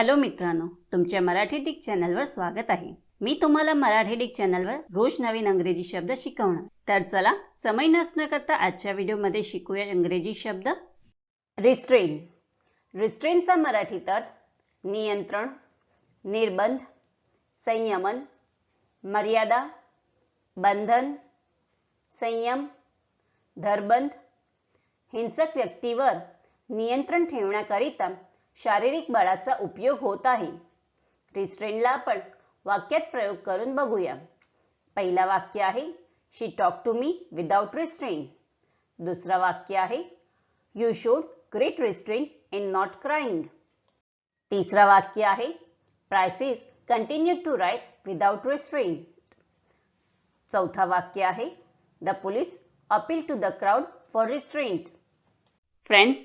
Hello मित्रांनो तुमच्या Marathi Dick चॅनलवर स्वागत आहे. मी तुम्हाला मराठी डिक चॅनलवर रोज नवीन अंग्रेजी शब्द शिकवणार. तर चला समय नसणं करता आजच्या व्हिडिओमध्ये शिकूया इंग्रजी शब्द. रिस्ट्रेन रिस्ट्रेनचा मराठीत अर्थ नियंत्रण निर्बंध संयमन मर्यादा बंधन संयम धरबंध हिंसक व्यक्तीवर नियंत्रण ठेवण्याकरिता शारीरिक बळाचा उपयोग होत आहे. रिस्ट्रेनला आपण वाक्यात प्रयोग करून बघूया. पहिला वाक्य आहे she talk to me without restraint दुसरा वाक्य आहे you showed great restraint in not crying तिसरा वाक्य आहे prices continue to rise without restraint चौथा वाक्य आहे the police appeal to the crowd for restraint friends